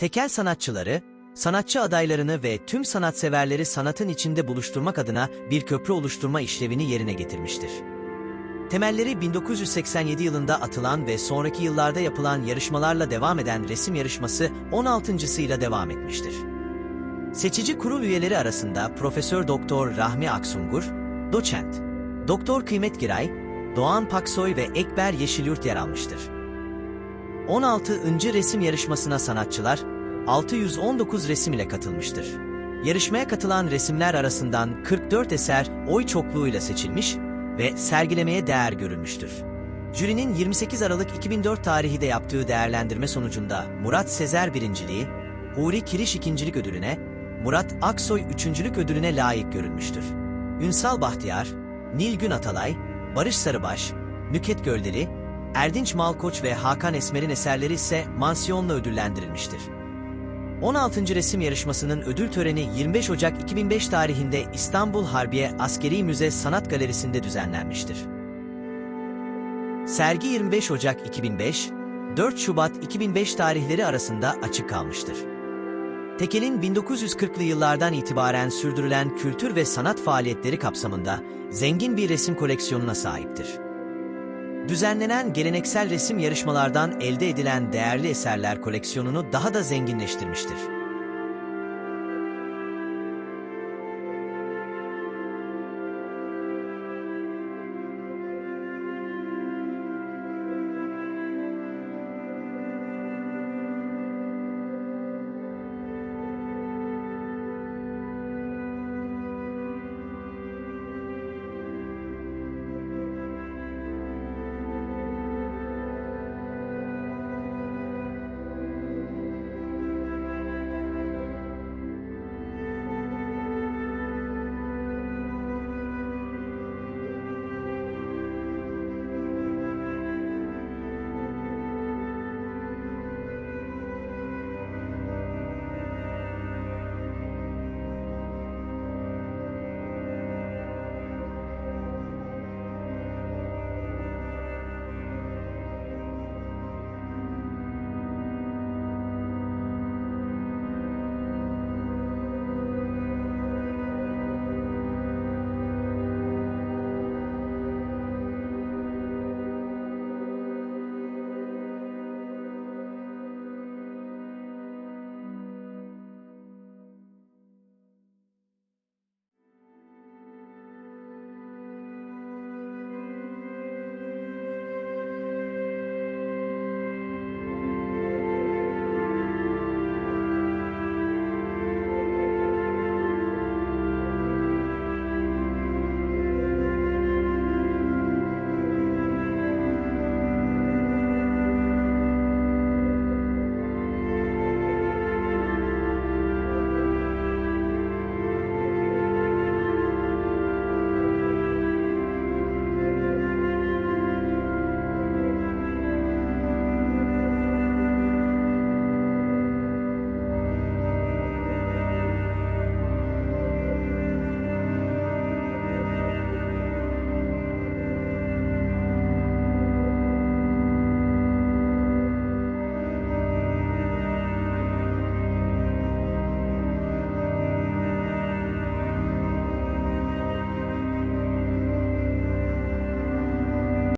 Tekel sanatçıları, sanatçı adaylarını ve tüm sanatseverleri sanatın içinde buluşturmak adına bir köprü oluşturma işlevini yerine getirmiştir. Temelleri 1987 yılında atılan ve sonraki yıllarda yapılan yarışmalarla devam eden resim yarışması 16.sıyla devam etmiştir. Seçici kurul üyeleri arasında Profesör Doktor Rahmi Aksungur, Doçent, Doktor Kıymet Giray, Doğan Paksoy ve Ekber Yeşilyurt yer almıştır. 16. resim yarışmasına sanatçılar 619 resim ile katılmıştır. Yarışmaya katılan resimler arasından 44 eser oy çokluğuyla seçilmiş ve sergilemeye değer görülmüştür. Jürinin 28 Aralık 2004 tarihi de yaptığı değerlendirme sonucunda Murat Sezer birinciliği, Huri Kiriş ikincilik ödülüne, Murat Aksoy üçüncülük ödülüne layık görülmüştür. Ünsal Bahtiyar, Nilgün Atalay, Barış Sarıbaş, Nüket Göldeli, Erdinç Malkoç ve Hakan Esmer'in eserleri ise mansiyonla ödüllendirilmiştir. 16. resim yarışmasının ödül töreni 25 Ocak 2005 tarihinde İstanbul Harbiye Askeri Müze Sanat Galerisi'nde düzenlenmiştir. Sergi 25 Ocak 2005, 4 Şubat 2005 tarihleri arasında açık kalmıştır. Tekel'in 1940'lı yıllardan itibaren sürdürülen kültür ve sanat faaliyetleri kapsamında zengin bir resim koleksiyonuna sahiptir. Düzenlenen geleneksel resim yarışmalardan elde edilen değerli eserler koleksiyonunu daha da zenginleştirmiştir.